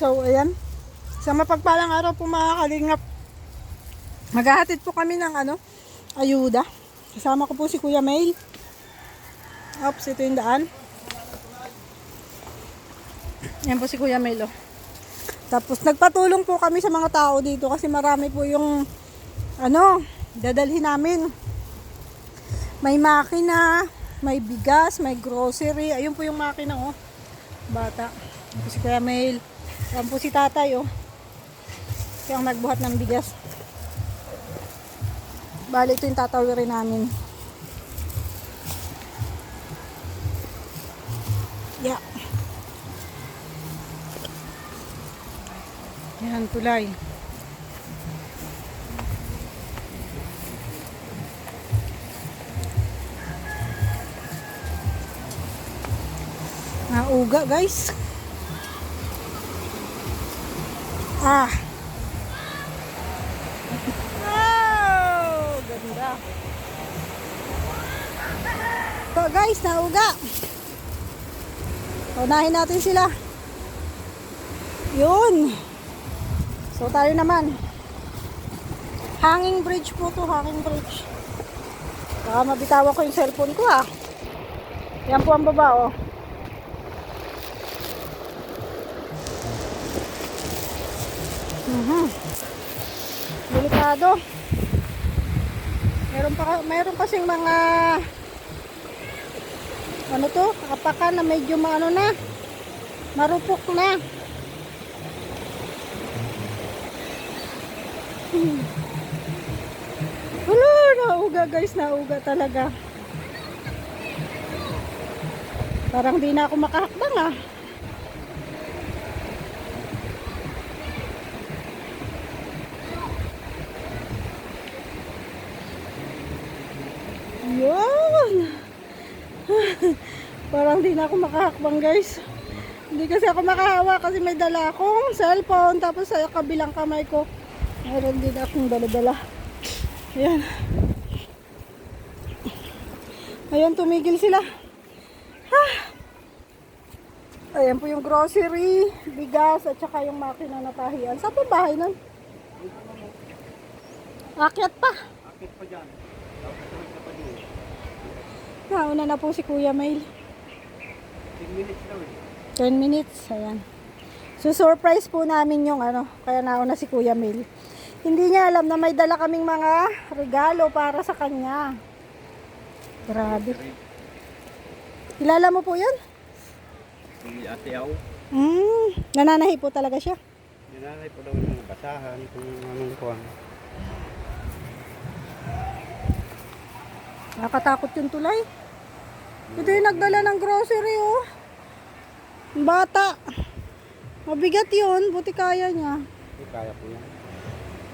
So, ayan. Sa mapagpalang araw po mga kalingap, maghahatid po kami ng ano, ayuda. Kasama ko po si Kuya May. Ops, ito yung daan. Yan po si Kuya Melo. Tapos nagpatulong po kami sa mga tao dito kasi marami po yung ano, dadalhin namin. May makina, may bigas, may grocery. Ayun po yung makina oh. Bata. Po si Kuya Mail. Yan po si tatay oh. Siya ang nagbuhat ng bigas. Bali ito yung tatawirin namin. Yeah. Yan, tulay. Nauga, guys. Ah. Wow! Ganda. So, guys, nauga. Unahin natin sila. Yun. So tayo naman. Hanging bridge po to, hanging bridge. Baka mabitawan ko yung cellphone ko ah. Yan po ang baba oh. Mhm. Delikado. Meron pa meron kasing mga ano to, apakan na medyo maano na. Marupok na. Wala, nauga guys, nauga talaga. Parang di na ako makahakbang ah. Yun! Parang di na ako makahakbang guys. Hindi kasi ako makahawa kasi may dala akong cellphone tapos sa kabilang kamay ko meron din akong dala-dala. Ayan. Ayan, tumigil sila. Ah. Ayan po yung grocery, bigas, at saka yung makina na tahian. Saan po bahay nun? Akyat pa. Akit pa dyan. Nauna na po si Kuya Mail. 10 minutes daw eh. 10 minutes. Ayan. So, surprise po namin yung ano, kaya nauna si Kuya Mel. Hindi niya alam na may dala kaming mga regalo para sa kanya. Grabe. Kilala mo po yun? Si Ate Au. Hmm, nananahi po talaga siya. Ninanay po daw yung mga basahan kung anong kuhan. Nakakatakot yung tulay. Ito yung nagdala ng grocery, oh. Bata. Mabigat yun, buti kaya niya. Eh, kaya po yan.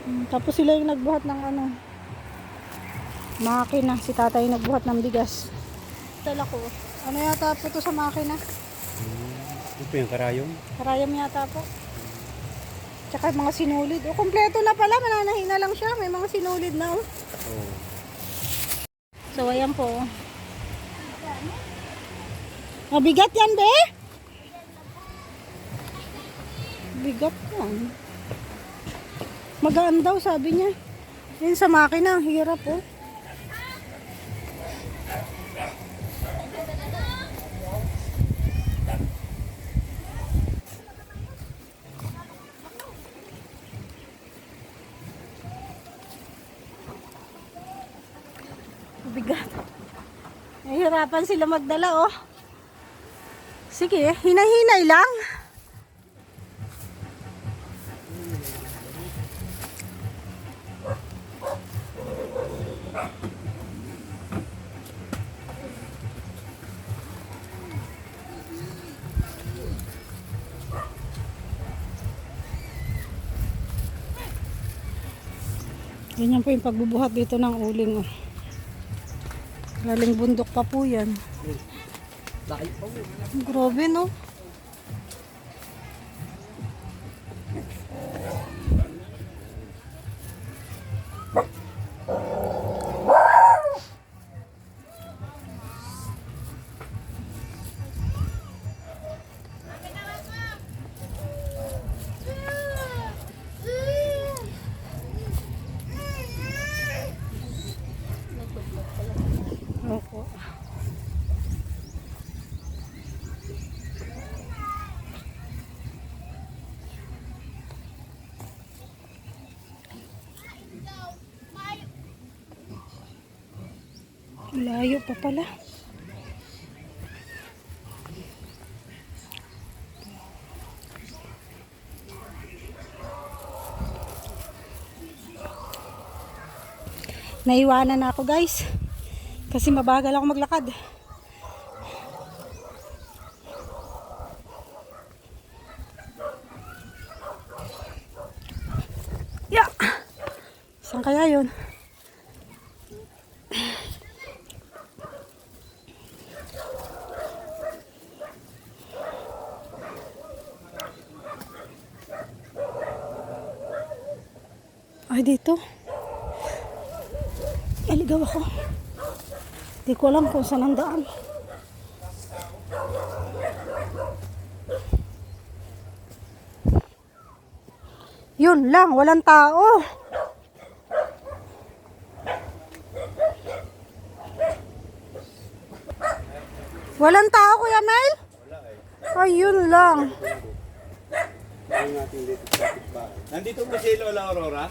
Hmm, Tapos sila yung nagbuhat ng ano, makina. Si tatay yung nagbuhat ng bigas. Tala ko. Ano yata po to sa makina? Ito yung karayong. Karayam yata po. Tsaka mga sinulid. O, kompleto na pala. Mananahin na lang siya. May mga sinulid na. Oh. So, ayan po. Mabigat yan, be? Bigat yan. Magaan daw, sabi niya. Yun sa makina, hirap, oh. Bigat. Nahihirapan sila magdala, oh. Sige, hinay-hinay lang. Ganyan po yung pagbubuhat dito ng uling, oh. Galing bundok pa po yan. Grabe, no? Layo pa pala. Naiwanan na ako guys. Kasi mabagal ako maglakad. Yeah. Saan kaya yun? Ay, dito. Naligaw ako. Di ko alam kung saan ang daan. Yun lang, walang tao. Walang tao, Kuya Mel? Ayun lang. Ayun kapitbahay. Nandito po si Lola Aurora?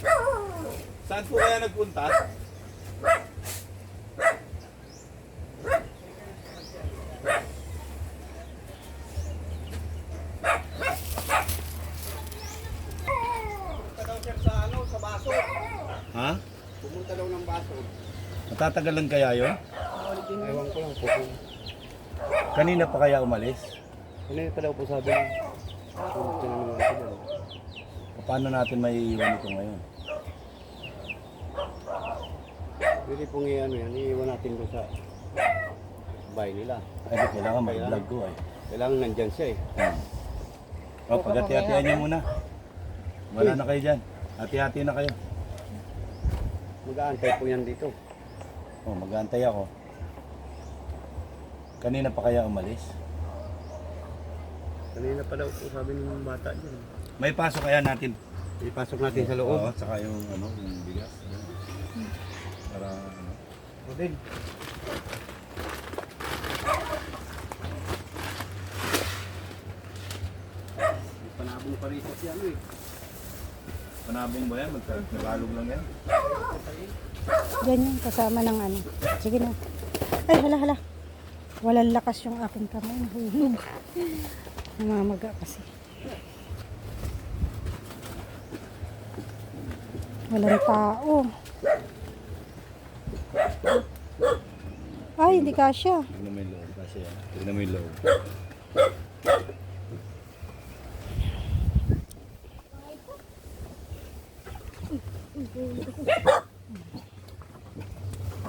Saan po kaya nagpunta? Ano. Ha? Pumunta daw ng baso. Matatagalan kaya yun? Ewan ko lang po. Kanina pa kaya umalis? Yung pa daw po sabi? Pumunta na naman ako. Paano natin may iwan ito ngayon? Pwede pong i-ano yan, iiwan natin doon sa bahay nila. Ay, di, kailangan may vlog ko eh. Kailangan nandyan siya eh. O, pagkati-hatihan niyo muna. Wala na kayo dyan. Hati-hati na kayo. Mag-aantay po yan dito. O, mag-aantay ako. Kanina pa kaya umalis? Kanina pa daw po sabi ng bata dyan. May pasok kaya natin. Ipasok natin sa Oo, loob. saka yung ano, yung bigas. Para ano. O din. Panabong pa rin siya ano eh. Panabong ba yan? Magka- Nagalog lang yan? Ganyan, kasama ng ano. Sige na. Ay, hala, hala. Walang lakas yung aking kamay. Nahulog. Namamaga kasi. Walang tao. Ay, hindi kasya. Tignan mo yung loob kasi yan. Tignan mo yung loob.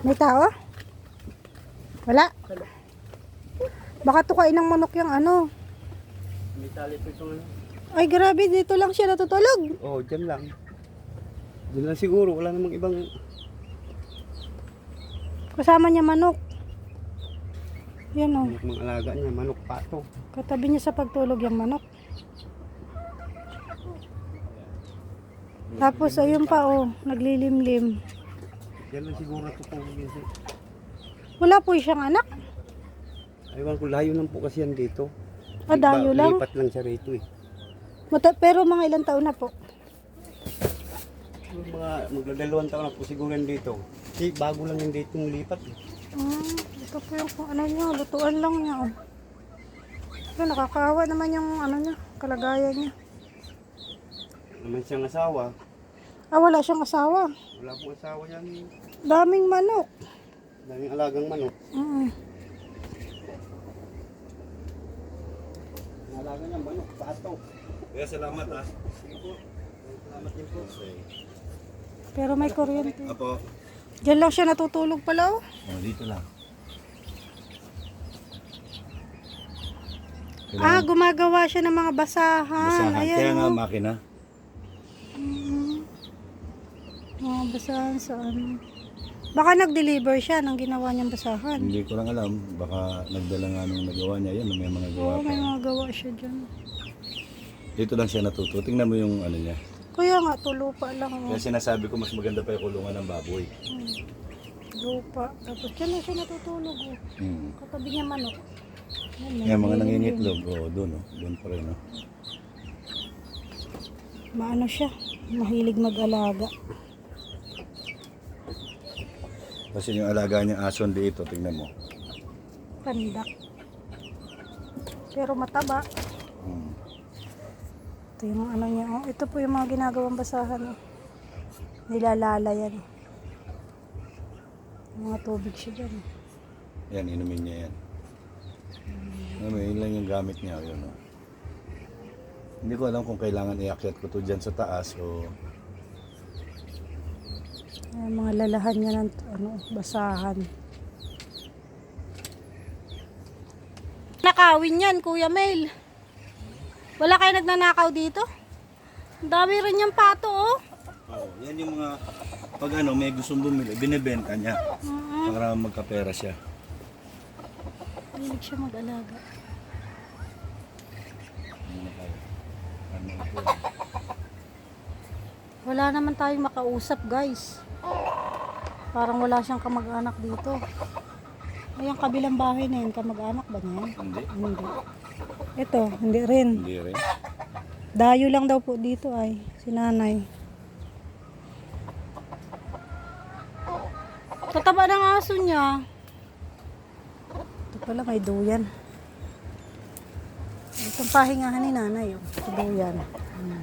May tao? Wala. Baka tukain ng manok yung ano. May tali po ano. Ay, grabe. Dito lang siya natutulog. Oo, oh, dyan lang. Dyan lang siguro. Wala namang ibang... Kasama niya manok. Yan o. Manok mga alaga niya. Manok pato. Katabi niya sa pagtulog yung manok. Tapos ayun pa oh, naglilimlim. Dyan lang siguro natutulog yan. siya. Wala po siyang anak. Aywan ko, layo lang po kasi yan dito. Ah, dayo lang. Lipat lang siya rito eh. Mata- pero mga ilang taon na po. Yung Mga magdadalawang taon na po siguro yan dito. Kasi bago lang yung dito yung lipat. eh. Ah, ito po yung kung ano niya, lutuan lang niya. Oh. So, nakakawa naman yung ano niya, kalagayan niya. Naman siyang asawa. Ah, wala siyang asawa. Wala pong asawa yan. Daming manok. Daming alagang manok. Mm. Ang alaga niya manok, pato. Kaya salamat ah. Sige po. Salamat din po. Pero may kuryente. Apo. Diyan lang siya natutulog pala oh. O, dito lang. Ah, gumagawa siya ng mga basahan. Basahan. Ayan, Kaya nga oh. makina. Mga basahan sa ano. Baka nag-deliver siya ng ginawa niyang basahan. Hindi ko lang alam. Baka nagdala nga nung nagawa niya. Yan, may mga gawa Oo, pa. may mga gawa siya dyan. Dito lang siya natuto. Tingnan mo yung ano niya. Kaya nga, tulupa lang. Oh. Kaya sinasabi ko mas maganda pa yung kulungan ng baboy. Hmm. Lupa. Tapos dyan lang siya natutulog. Oh. Hmm. Katabi niya manok. Yan, Yan, mga nangingitlog. Oo, doon. Oh. Doon pa rin. Oh. Maano siya, mahilig mag-alaga. Kasi yung alaga niyang aso dito, tingnan mo. Pandak. Pero mataba. Ito yung ano niya. Oh, ito po yung mga ginagawang basahan. Oh. Nilalala yan. Mga tubig siya dyan. Yan, inumin niya yan. Ano, yun lang yung gamit niya. Yun, oh. Hindi ko alam kung kailangan iakyat ko to dyan sa taas o Ayan, mga lalahan niya ng ano, basahan. Nakawin yan, Kuya Mel. Wala kayo nagnanakaw dito? Ang dami rin yung pato, oh. Oh, yan yung mga pag ano may gustong bumili, binebenta niya para magkapera siya. Hilig siya mag-alaga. Wala naman tayong makausap, guys. Parang wala siyang kamag-anak dito. Ay, ang kabilang bahay na yun, kamag-anak ba niya? Hindi. Hindi. Ito, hindi rin. Hindi rin. Dayo lang daw po dito ay, si nanay. Tataba ng aso niya. Ito pala may duyan. Itong pahingahan ni nanay, oh. Ito duyan. Hmm.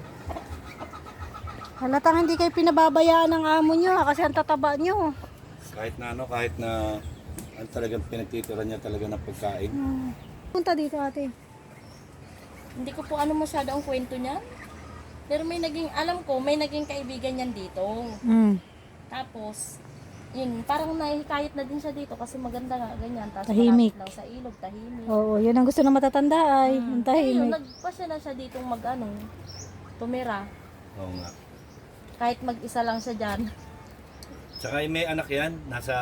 Halatang hindi kayo pinababayaan ng amo niyo ha, kasi ang tataba niyo. Kahit na ano, kahit na ang talagang pinagtitira niya talaga ng pagkain. Hmm. Punta dito ate. Hindi ko po ano masyado ang kwento niya. Pero may naging, alam ko, may naging kaibigan niyan dito. Hmm. Tapos, yun, parang nahihikayat na din siya dito kasi maganda nga, ganyan. Tapos Tahimik. malapit lang sa ilog, tahimik. Oo, yun ang gusto ng matatanda ay, yung Ayun, tahimik. nagpasya na siya dito mag, ano, tumira. Oo nga. Kahit mag-isa lang siya dyan. Tsaka may anak yan, nasa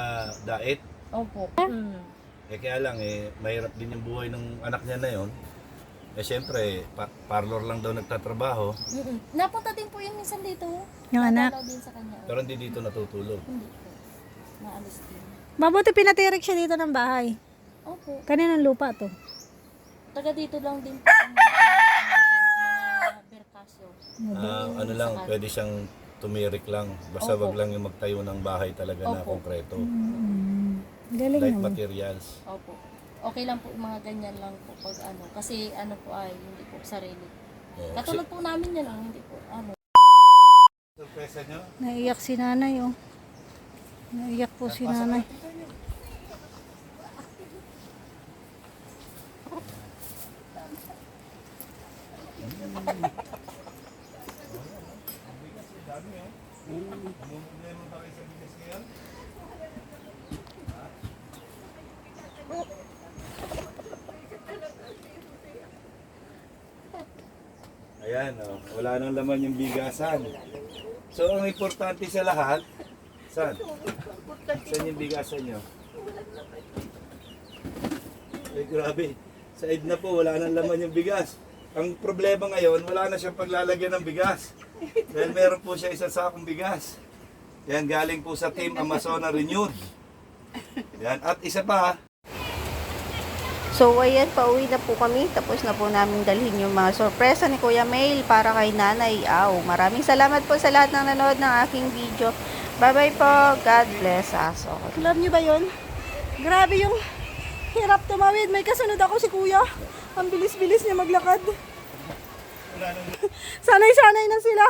daet. Opo. Mm. Eh kaya lang, eh, mahirap din yung buhay ng anak niya na yon. Eh siyempre, pa- parlor lang daw nagtatrabaho, Mm-mm. Napunta din po yun minsan dito. Yung anak. Nadalaw din sa kanya. pero hindi dito natutulog. Hindi po. Naalis din. Mabuti pinatirik siya dito ng bahay. Opo. Kaninang lupa to? Taga dito lang din po. ang mga. Ah, ano lang, pwede siyang tumirik lang. Basta Opo. wag lang yung magtayo ng bahay talaga na Opo. konkreto. Mm, galing Like naman. materials. Opo. Okay lang po mga ganyan lang po pag ano. Kasi ano po ay hindi po sarili. Oo. Katulad po namin yan lang, hindi po ano. Sorpresa nyo? Naiyak si nanay, oh. Naiyak po si nanay. Ayan, oh, wala nang laman yung bigasan. So, ang importante sa lahat, saan? Saan yung bigasan nyo? Ay, grabe. Sa Edna po, wala nang laman yung bigas. Ang problema ngayon, wala na siyang paglalagyan ng bigas. Dahil meron po siya isang sakong bigas. Yan, galing po sa Team Amazona Renewed. Yan, at isa pa, So, ayan, pauwi na po kami. Tapos na po namin dalhin yung mga sorpresa ni Kuya Mail para kay Nanay Aw. Maraming salamat po sa lahat ng nanood ng aking video. Bye-bye po. God bless us all. Alam niyo ba yun? Grabe yung hirap tumawid. May kasunod ako si kuya. Ang bilis-bilis niya maglakad. Sanay-sanay na sila.